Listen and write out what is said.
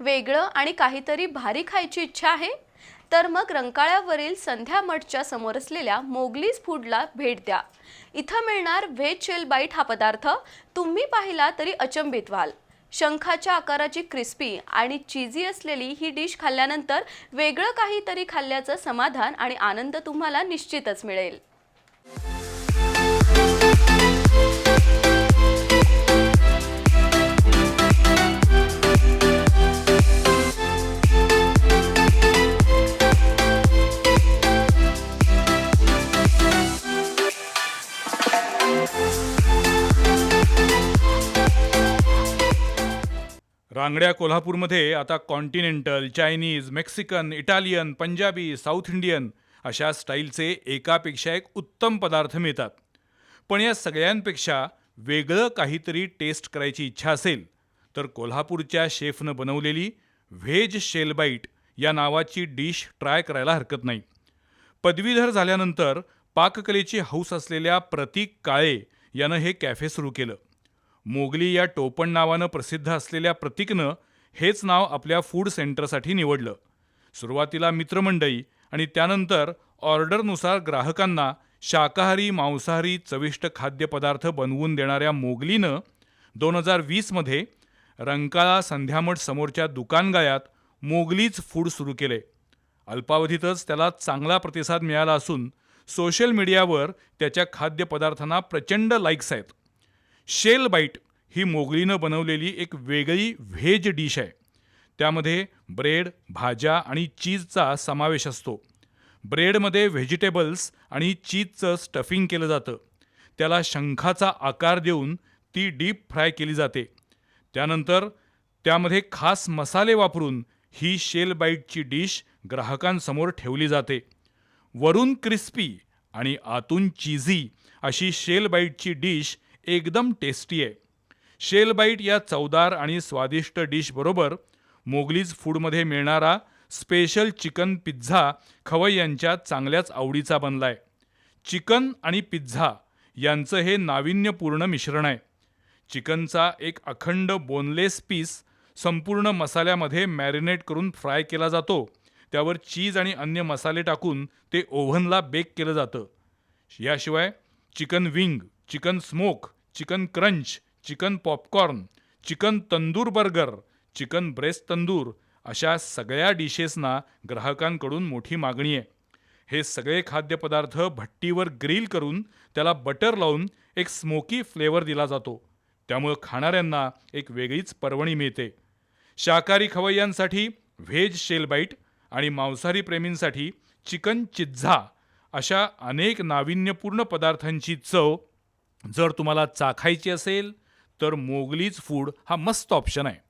वेगळं आणि काहीतरी भारी खायची इच्छा आहे तर मग रंकाळ्यावरील संध्या मठच्या समोर असलेल्या मोगलीज फूडला भेट द्या. इथं मिळणार व्हेज शेल बाईट हा पदार्थ तुम्ही पाहिला तरी अचंबित व्हाल. शंखाच्या आकाराची क्रिस्पी आणि चीजी असलेली ही डिश खाल्ल्यानंतर वेगळं काहीतरी खाल्ल्याचं समाधान आणि आनंद तुम्हाला निश्चितच मिळेल. रांगड्या कोल्हापूरमध्ये आता continental Chinese Mexican Italian Punjabi south Indian अशा स्टाईलचे एकापेक्षा एक उत्तम पदार्थ मिळतात. पण या सगळ्यांपेक्षा वेगळं काहीतरी टेस्ट करायची इच्छा असेल तर कोल्हापूरच्या शेफनं बनवलेली व्हेज शेलबाईट या नावाची डिश ट्राय करायला हरकत नाही. पदवीधर झाल्यानंतर पाककलेची हौस असलेल्या प्रतीक काळे यानं हे कॅफे सुरू केलं. मोगली या टोपण नावानं प्रसिद्ध असलेल्या प्रतीकनं हेच नाव आपल्या फूड सेंटरसाठी निवडलं. सुरुवातीला मित्रमंडळी आणि त्यानंतर ऑर्डरनुसार ग्राहकांना शाकाहारी मांसाहारी चविष्ट खाद्यपदार्थ बनवून देणाऱ्या मोगलीनं दोन हजार वीसमध्ये रंकाळा संध्यामठ समोरच्या दुकानगायात मोगलीच फूड सुरू केले. अल्पावधीतच त्याला चांगला प्रतिसाद मिळाला असून सोशल मीडियावर त्याच्या खाद्यपदार्थांना प्रचंड लाईक्स आहेत. शेल बाईट ही मोगलीनं बनवलेली एक वेगळी व्हेज डिश आहे. त्यामध्ये ब्रेड भाज्या आणि चीजचा समावेश असतो. ब्रेडमध्ये व्हेजिटेबल्स आणि चीजचं स्टफिंग केलं जातं. त्याला शंखाचा आकार देऊन ती डीप फ्राय केली जाते. त्यानंतर त्यामध्ये खास मसाले वापरून ही शेल बाईटची डिश ग्राहकांसमोर ठेवली जाते. वरून क्रिस्पी आणि आतून चीझी अशी शेल बाईटची डिश एकदम टेस्टी आहे. शेल बाईट या चवदार आणि स्वादिष्ट डिशबरोबर मोगलीज फूडमध्ये मिळणारा स्पेशल चिकन पिझ्झा खवय्यांच्या चांगल्याच आवडीचा बनलाय. चिकन आणि पिझ्झा यांचं हे नाविन्यपूर्ण मिश्रण आहे. चिकनचा एक अखंड बोनलेस पीस संपूर्ण मसाल्यामध्ये मॅरिनेट करून फ्राय केला जातो. त्यावर चीज आणि अन्य मसाले टाकून ते ओव्हनला बेक केलं जातं. याशिवाय chicken wing chicken smoke chicken crunch chicken popcorn chicken tandoor burger chicken breast tandoor अशा सगळ्या डिशेसना ग्राहकांकडून मोठी मागणी आहे. हे सगळे खाद्यपदार्थ भट्टीवर ग्रिल करून त्याला बटर लावून एक स्मोकी फ्लेवर दिला जातो. त्यामुळं खाणाऱ्यांना एक वेगळीच पर्वणी मिळते. शाकाहारी खवय्यांसाठी व्हेज शेलबाईट आणि मांसाहारी प्रेमींसाठी चिकन चिझ्झा अशा अनेक नाविन्यपूर्ण पदार्थांची चव जर तुम्हाला चाखायची असेल तर मोगलीज फूड हा मस्त ऑप्शन आहे.